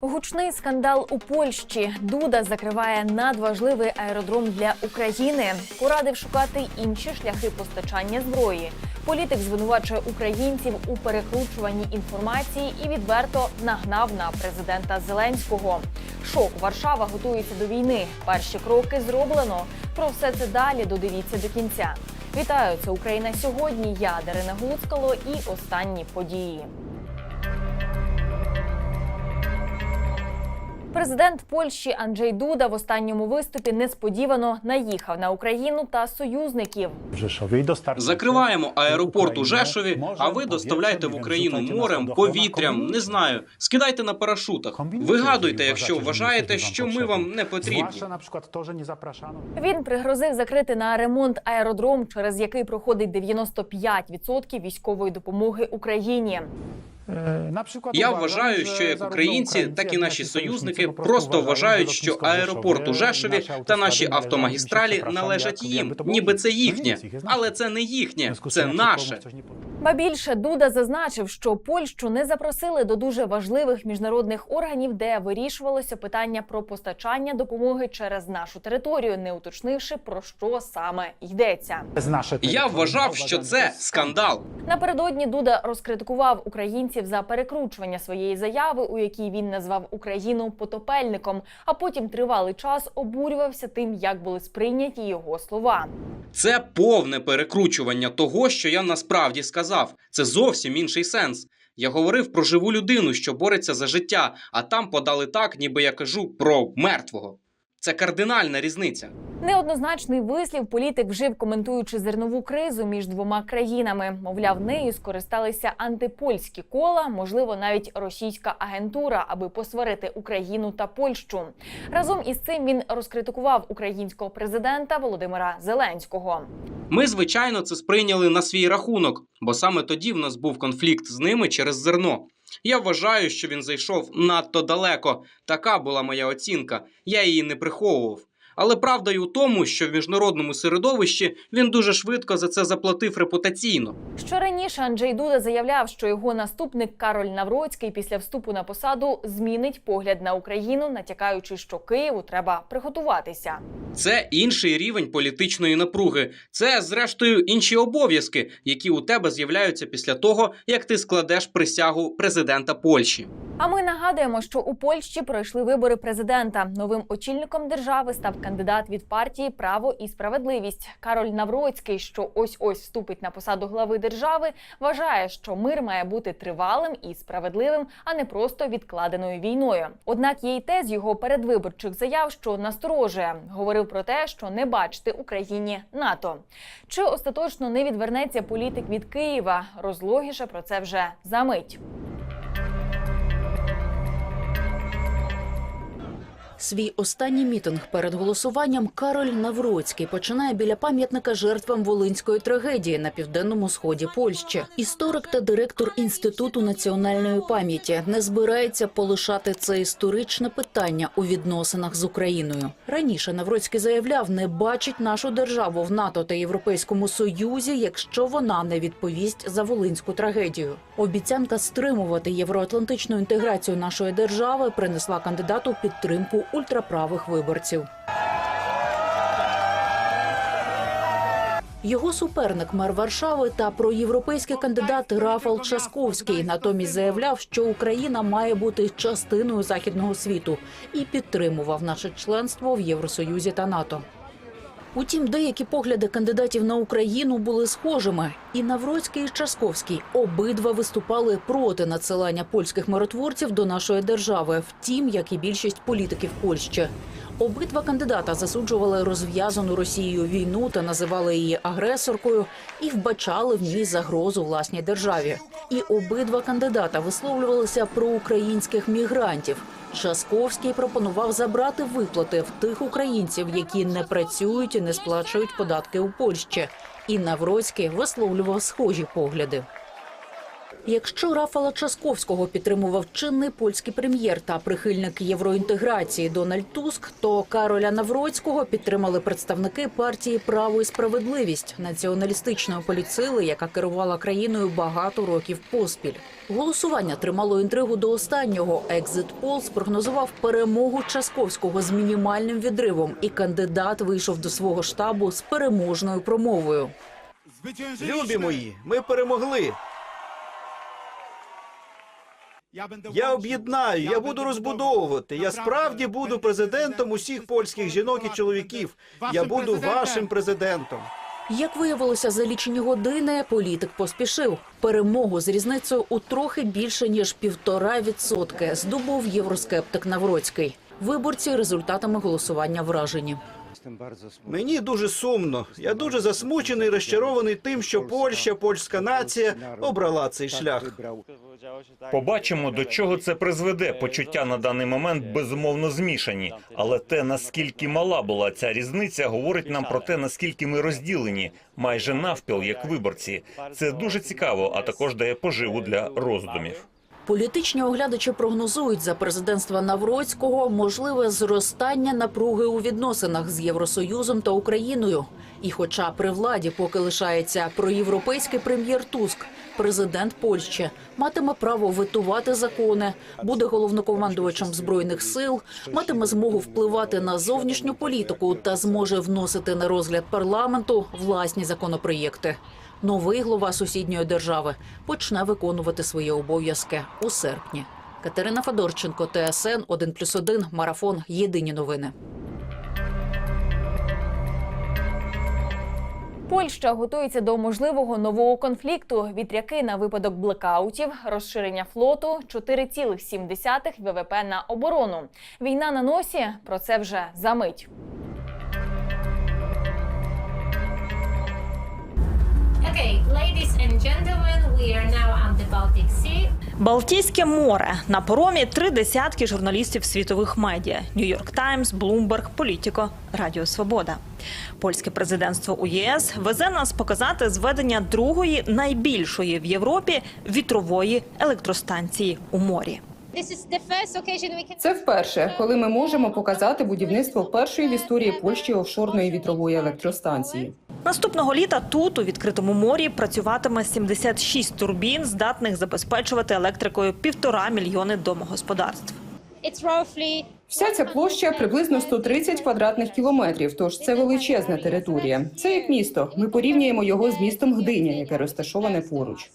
Гучний скандал у Польщі. Дуда закриває надважливий аеродром для України. Порадив шукати інші шляхи постачання зброї. Політик звинувачує українців у перекручуванні інформації і відверто нагнав на президента Зеленського. Шок Варшава готується до війни. Перші кроки зроблено. Про все це далі додивіться до кінця. Вітаю, це Україна сьогодні. Я Дарина Гуцкало і останні події. Президент Польщі Анджей Дуда в останньому виступі несподівано наїхав на Україну та союзників. Закриваємо аеропорт у Жешові, а ви доставляйте в Україну морем, повітрям, не знаю. Скидайте на парашутах. Вигадуйте, якщо вважаєте, що ми вам не потрібні. Він пригрозив закрити на ремонт аеродром, через який проходить 95% військової допомоги Україні. Е, На przykład Я вважаю, що як українці, так і наші союзники просто вважають, що аеропорт у Жешові та наші автомагістралі належать їм, ніби це їхнє, але це не їхнє, це наше. Ба більше Дуда зазначив, що Польщу не запросили до дуже важливих міжнародних органів, де вирішувалося питання про постачання допомоги через нашу територію, не уточнивши про що саме йдеться. Я вважав, що це скандал. Напередодні Дуда розкритикував українців за перекручування своєї заяви, у якій він назвав Україну потопельником, а потім тривалий час обурювався тим, як були сприйняті його слова. Це повне перекручування того, що я насправді сказав. Це зовсім інший сенс. Я говорив про живу людину, що бореться за життя, а там подали так, ніби я кажу про мертвого. Це кардинальна різниця. Неоднозначний вислів політик вжив, коментуючи зернову кризу між двома країнами. Мовляв, нею скористалися антипольські кола, можливо, навіть російська агентура, аби посварити Україну та Польщу. Разом із цим він розкритикував українського президента Володимира Зеленського. Ми, звичайно, це сприйняли на свій рахунок, бо саме тоді в нас був конфлікт з ними через зерно. Я вважаю, що він зайшов надто далеко. Така була моя оцінка. Я її не приховував. Але правда й у тому, що в міжнародному середовищі він дуже швидко за це заплатив репутаційно. Що раніше Анджей Дуда заявляв, що його наступник Кароль Навроцький після вступу на посаду змінить погляд на Україну, натякаючи, що Києву треба приготуватися. Це інший рівень політичної напруги. Це, зрештою, інші обов'язки, які у тебе з'являються після того, як ти складеш присягу президента Польщі. А ми нагадуємо, що у Польщі пройшли вибори президента. Новим очільником держави став кандидат від партії Право і справедливість Кароль Навроцький, що ось ось вступить на посаду глави держави. Вважає, що мир має бути тривалим і справедливим, а не просто відкладеною війною. Однак є й те з його передвиборчих заяв, що насторожує. Говорив про те, що не бачити Україні НАТО. Чи остаточно не відвернеться політик від Києва? Розлогіше про це вже за мить. Свій останній мітинг перед голосуванням Кароль Навроцький починає біля пам'ятника жертвам волинської трагедії на південному сході Польщі. Історик та директор інституту національної пам'яті не збирається полишати це історичне питання у відносинах з Україною. Раніше Навроцький заявляв, не бачить нашу державу в НАТО та Європейському Союзі, якщо вона не відповість за волинську трагедію. Обіцянка стримувати євроатлантичну інтеграцію нашої держави принесла кандидату підтримку ультраправих виборців. Його суперник мер Варшави та проєвропейський кандидат Рафал Часковський натомість заявляв, що Україна має бути частиною західного світу і підтримував наше членство в Євросоюзі та НАТО. Утім, деякі погляди кандидатів на Україну були схожими. І Навроцький і Часковський обидва виступали проти надсилання польських миротворців до нашої держави, втім, як і більшість політиків Польщі. Обидва кандидата засуджували розв'язану Росією війну та називали її агресоркою і вбачали в ній загрозу власній державі. І обидва кандидата висловлювалися про українських мігрантів. Часковський пропонував забрати виплати в тих українців, які не працюють і не сплачують податки у Польщі. І Навроцький висловлював схожі погляди. Якщо Рафала Часковського підтримував чинний польський прем'єр та прихильник євроінтеграції Дональд Туск, то Кароля Навроцького підтримали представники партії Право і справедливість націоналістичної поліцили, яка керувала країною багато років поспіль. Голосування тримало інтригу до останнього. Екзит Пол спрогнозував перемогу Часковського з мінімальним відривом, і кандидат вийшов до свого штабу з переможною промовою. Любі мої, ми перемогли. Я об'єднаю, я буду розбудовувати. Я справді буду президентом усіх польських жінок і чоловіків. Я буду вашим президентом. Як виявилося за лічені години, політик поспішив. Перемогу з різницею у трохи більше ніж півтора відсотки здобув євроскептик Навроцький. Виборці результатами голосування вражені. Мені дуже сумно. Я дуже засмучений, розчарований тим, що Польща, польська нація обрала цей шлях. Побачимо, до чого це призведе. Почуття на даний момент безумовно змішані. Але те, наскільки мала була ця різниця, говорить нам про те, наскільки ми розділені, майже навпіл, як виборці. Це дуже цікаво, а також дає поживу для роздумів. Політичні оглядачі прогнозують за президентства Навроцького можливе зростання напруги у відносинах з Євросоюзом та Україною. І, хоча при владі поки лишається проєвропейський прем'єр Туск, президент Польщі матиме право витувати закони, буде головнокомандувачем збройних сил, матиме змогу впливати на зовнішню політику та зможе вносити на розгляд парламенту власні законопроєкти. Новий глава сусідньої держави почне виконувати свої обов'язки у серпні. Катерина Федорченко, ТСН 1+,1, Марафон. Єдині новини. Польща готується до можливого нового конфлікту. Вітряки на випадок блекаутів, розширення флоту, 4,7 ВВП на оборону. Війна на носі. Про це вже за мить. Okay, ladies and gentlemen, we are now on the Baltic Sea. Балтійське море на поромі три десятки журналістів світових медіа: Нью-Йорк Таймс, Блумберг, Політіко, Радіо Свобода. Польське президентство у ЄС везе нас показати зведення другої найбільшої в Європі вітрової електростанції у морі. This is the first occasion we can Це вперше, коли ми можемо показати будівництво першої в історії Польщі офшорної вітрової електростанції. Наступного літа тут, у відкритому морі, працюватиме 76 турбін, здатних забезпечувати електрикою півтора мільйони домогосподарств. Вся ця площа приблизно 130 квадратних кілометрів, тож це величезна територія. Це як місто. Ми порівнюємо його з містом Гдиня, яке розташоване поруч.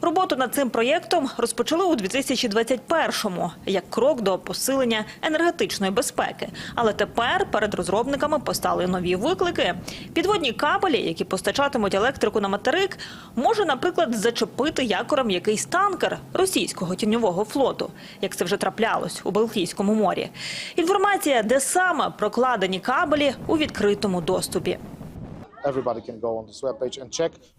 Роботу над цим проєктом розпочали у 2021-му як крок до посилення енергетичної безпеки. Але тепер перед розробниками постали нові виклики. Підводні кабелі, які постачатимуть електрику на материк, може, наприклад, зачепити якором якийсь танкер російського тіньового флоту, як це вже траплялось у Балтійському морі. Інформація, де саме прокладені кабелі у відкритому доступі.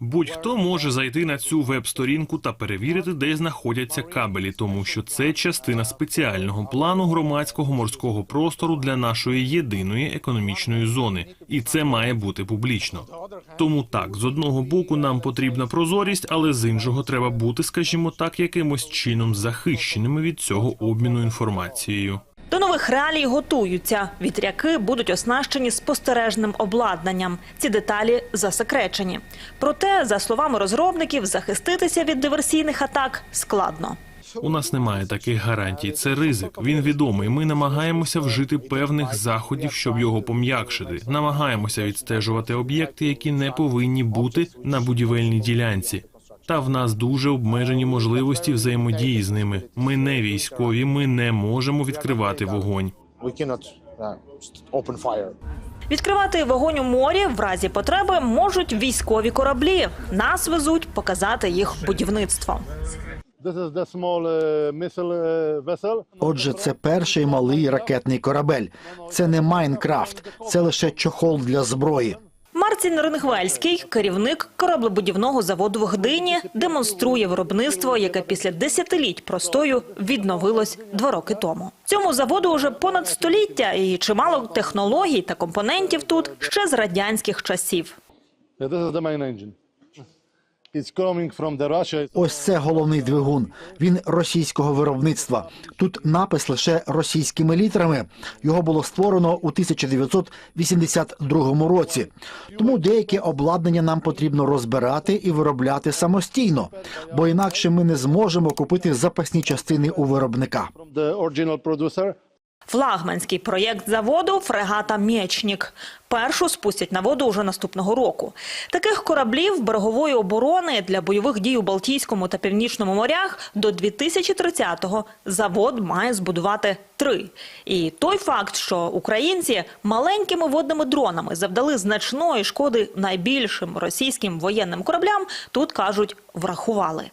Будь-хто може зайти на цю веб-сторінку та перевірити, де знаходяться кабелі, тому що це частина спеціального плану громадського морського простору для нашої єдиної економічної зони, і це має бути публічно. Тому так, з одного боку нам потрібна прозорість, але з іншого треба бути, скажімо так, якимось чином захищеними від цього обміну інформацією. До нових реалій готуються. Вітряки будуть оснащені спостережним обладнанням. Ці деталі засекречені. Проте, за словами розробників, захиститися від диверсійних атак складно. У нас немає таких гарантій. Це ризик. Він відомий. Ми намагаємося вжити певних заходів, щоб його пом'якшити. Намагаємося відстежувати об'єкти, які не повинні бути на будівельній ділянці. Та в нас дуже обмежені можливості взаємодії з ними. Ми не військові, ми не можемо відкривати вогонь. uh, Відкривати вогонь у морі в разі потреби можуть військові кораблі. Нас везуть показати їх будівництво. Отже, це перший малий ракетний корабель. Це не Майнкрафт, це лише чохол для зброї. Марцін Рингвельський, керівник кораблебудівного заводу в Гдині, демонструє виробництво, яке після десятиліть простою відновилось два роки тому. Цьому заводу уже понад століття, і чимало технологій та компонентів тут ще з радянських часів. It's Ось це головний двигун. Він російського виробництва. Тут напис лише російськими літерами. Його було створено у 1982 році. Тому деяке обладнання нам потрібно розбирати і виробляти самостійно, бо інакше ми не зможемо купити запасні частини у виробника. Флагманський проєкт заводу фрегата Мєчнік. Першу спустять на воду уже наступного року. Таких кораблів берегової оборони для бойових дій у Балтійському та Північному морях до 2030-го завод має збудувати три. І той факт, що українці маленькими водними дронами завдали значної шкоди найбільшим російським воєнним кораблям, тут кажуть, врахували.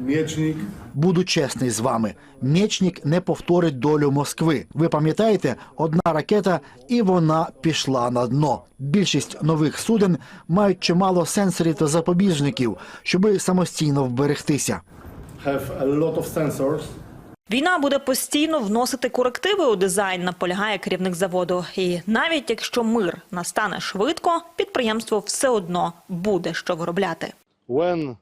Miecznik Буду чесний з вами. Мєчнік не повторить долю Москви. Ви пам'ятаєте, одна ракета, і вона пішла на дно. Більшість нових суден мають чимало сенсорів та запобіжників, щоби самостійно вберегтися. have a lot of sensors. Війна буде постійно вносити корективи у дизайн, наполягає керівник заводу. І навіть якщо мир настане швидко, підприємство все одно буде що виробляти. When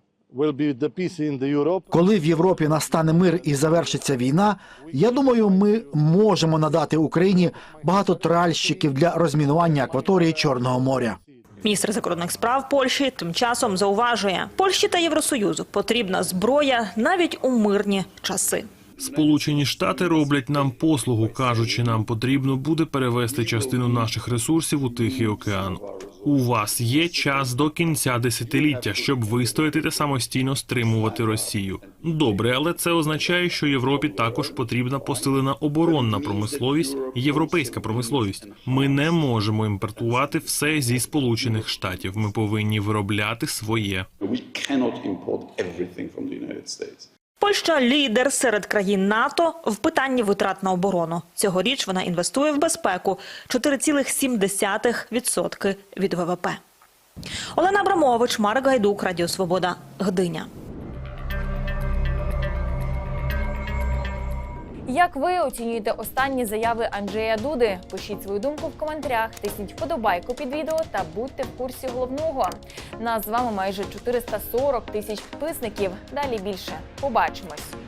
Коли в Європі настане мир і завершиться війна, я думаю, ми можемо надати Україні багато тральщиків для розмінування акваторії Чорного моря. Міністр закордонних справ Польщі тим часом зауважує, Польщі та Євросоюзу потрібна зброя навіть у мирні часи. Сполучені Штати роблять нам послугу, кажучи, нам потрібно буде перевести частину наших ресурсів у Тихий океан. У вас є час до кінця десятиліття, щоб вистояти та самостійно стримувати Росію. Добре, але це означає, що Європі також потрібна посилена оборонна промисловість, європейська промисловість. Ми не можемо імпортувати все зі Сполучених Штатів. Ми повинні виробляти своє. States. Польща лідер серед країн НАТО в питанні витрат на оборону. Цьогоріч вона інвестує в безпеку 4,7% від ВВП. Олена Абрамович, Марк Гайдук, Радіо Свобода, Гдиня. Як ви оцінюєте останні заяви Анджея Дуди? Пишіть свою думку в коментарях, тисніть вподобайку під відео та будьте в курсі головного. Нас з вами майже 440 тисяч підписників. Далі більше. Побачимось.